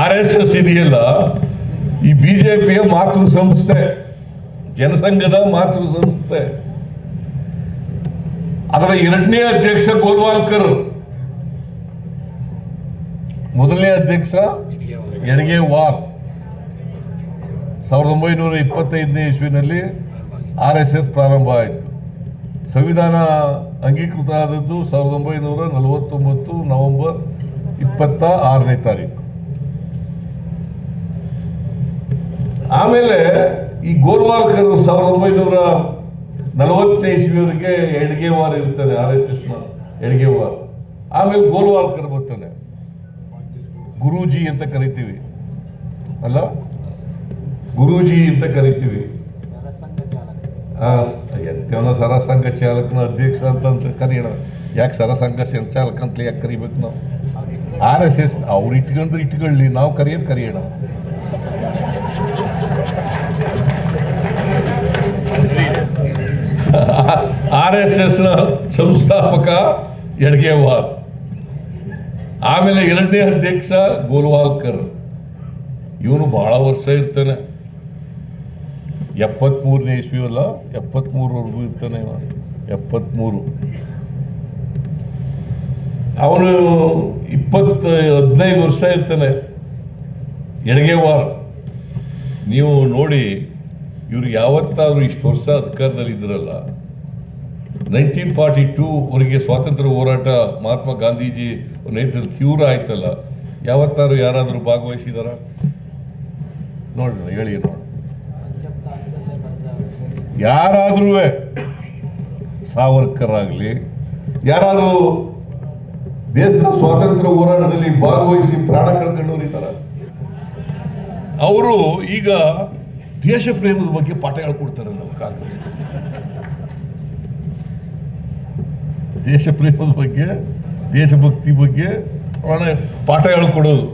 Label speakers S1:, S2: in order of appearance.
S1: R S S ಇದೆಯಲ್ಲ, ಈ ಬಿಜೆಪಿಯ ಮಾತೃ ಸಂಸ್ಥೆ ಜನಸಂಘದ ಮಾತೃ ಸಂಸ್ಥೆ ಅದರ ಎರಡನೇ ಅಧ್ಯಕ್ಷ ಗೋಲ್ವಾಲ್ಕರ್. ಮೊದಲನೇ ಅಧ್ಯಕ್ಷ ಎಡಗೆ ವಾರ್ ಸಾವಿರದ ಒಂಬೈನೂರ ಇಪ್ಪತ್ತೈದನೇ ಇಸ್ವಿನಲ್ಲಿ ಆರ್ ಎಸ್ ಎಸ್ ಪ್ರಾರಂಭ ಆಯಿತು. ಸಂವಿಧಾನ ಅಂಗೀಕೃತ ಆದದ್ದು ಸಾವಿರದ ಒಂಬೈನೂರ ನಲವತ್ತೊಂಬತ್ತು ನವೆಂಬರ್ ಇಪ್ಪತ್ತ ಆರನೇ ತಾರೀಕು. ಆಮೇಲೆ ಈ ಗೋಲ್ವಾಲ್ಕರ್ ಸಾವಿರದ ಒಂಬೈನೂರ ನಲವತ್ತನೇ ಇಸ್ವಿಯವರೆಗೆ ಎಡ್ಗೆ ವಾರ್ ಇರ್ತದೆ ಆರ್ ಎಸ್ ಎಸ್ನ ಎಡ್ಗೆ ವಾರ್. ಆಮೇಲೆ ಗೋಲ್ವಾಲ್ಕರ್ ಬರ್ತಾನೆ. ಗುರೂಜಿ ಅಂತ ಕರಿತೀವಿ. ಅಲ್ಲ? ಗುರೂಜಿ ಅಂತ ಕರಿತೀವಿ. ಆ, ಎಂತವನ ಸರಸಂಘ ಚಾಲಕನ ಅಧ್ಯಕ್ಷ ಅಂತ ಕರೆಯೋಣ. ಯಾಕೆ ಸರಸಂಘ ಚಾಲಕ ಅಂತ ಯಾಕೆ ಕರಿಬೇಕು ನಾವು? ಆರ್ ಎಸ್ ಎಸ್ ಅವ್ರು ಇಟ್ಕೊಂಡ್ರೆ ಇಟ್ಕೊಳ್ಳಿ ನಾವು ಕರೆಯೋದು ಕರೆಯೋಣ. ಆರ್ ಎಸ್ ಎಸ್ನ ಸಂಸ್ಥಾಪಕ ಎಡ್ಗೇವಾರ್ ಆಮೇಲೆ ಎರಡನೇ ಅಧ್ಯಕ್ಷ ಗೋಲ್ವಾಲ್ಕರ್. ಇವನು ಬಹಳ ವರ್ಷ ಇರ್ತಾನೆ. ಎಪ್ಪತ್ಮೂರನೇ ಇಸ್ವಿ ಅಲ್ಲ, ಎಪ್ಪತ್ಮೂರವರೆಗೂ ಇರ್ತಾನೆ ಎಪ್ಪತ್ಮೂರು. ಅವನು ಇಪ್ಪತ್ತು ಹದಿನೈದು ವರ್ಷ ಇರ್ತಾನೆ. ಎಡಗೇವಾರ್ ನೀವು ನೋಡಿ ಇವ್ರಿಗೆ ಯಾವತ್ತಾದರೂ ಇಷ್ಟು ವರ್ಷ ಅಧಿಕಾರದಲ್ಲಿ ಇದ್ರಲ್ಲ ನೈನ್ಟೀನ್ ಫಾರ್ಟಿ ಟೂವರೆಗೆ ಸ್ವಾತಂತ್ರ್ಯ ಹೋರಾಟ ಮಹಾತ್ಮ ಗಾಂಧೀಜಿ ನೇತೃತ್ವ ತೀವ್ರ ಆಯ್ತಲ್ಲ. ಯಾವತ್ತಾರು ಯಾರಾದರೂ ಭಾಗವಹಿಸಿದಾರ? ನೋಡ್ರಿ, ಹೇಳಿ ನೋಡಿ ಯಾರಾದ್ರೂ ಸಾವರ್ಕರ್ ಆಗಲಿ ಯಾರಾದರೂ ದೇಶದ ಸ್ವಾತಂತ್ರ್ಯ ಹೋರಾಟದಲ್ಲಿ ಭಾಗವಹಿಸಿ ಪ್ರಾಣ ಕಳ್ಕೊಂಡವ್ರು ಅವರು ಈಗ ದೇಶ ಪ್ರೇಮದ ಬಗ್ಗೆ ಪಾಠ ಹೇಳ್ಕೊಡ್ತಾರೆ ನಾವು ಕಾಂಗ್ರೆಸ್ ದೇಶ ಪ್ರೇಮದ ಬಗ್ಗೆ ದೇಶಭಕ್ತಿ ಬಗ್ಗೆ ಒಳ್ಳೆ ಪಾಠ ಹೇಳ್ಕೊಡೋದು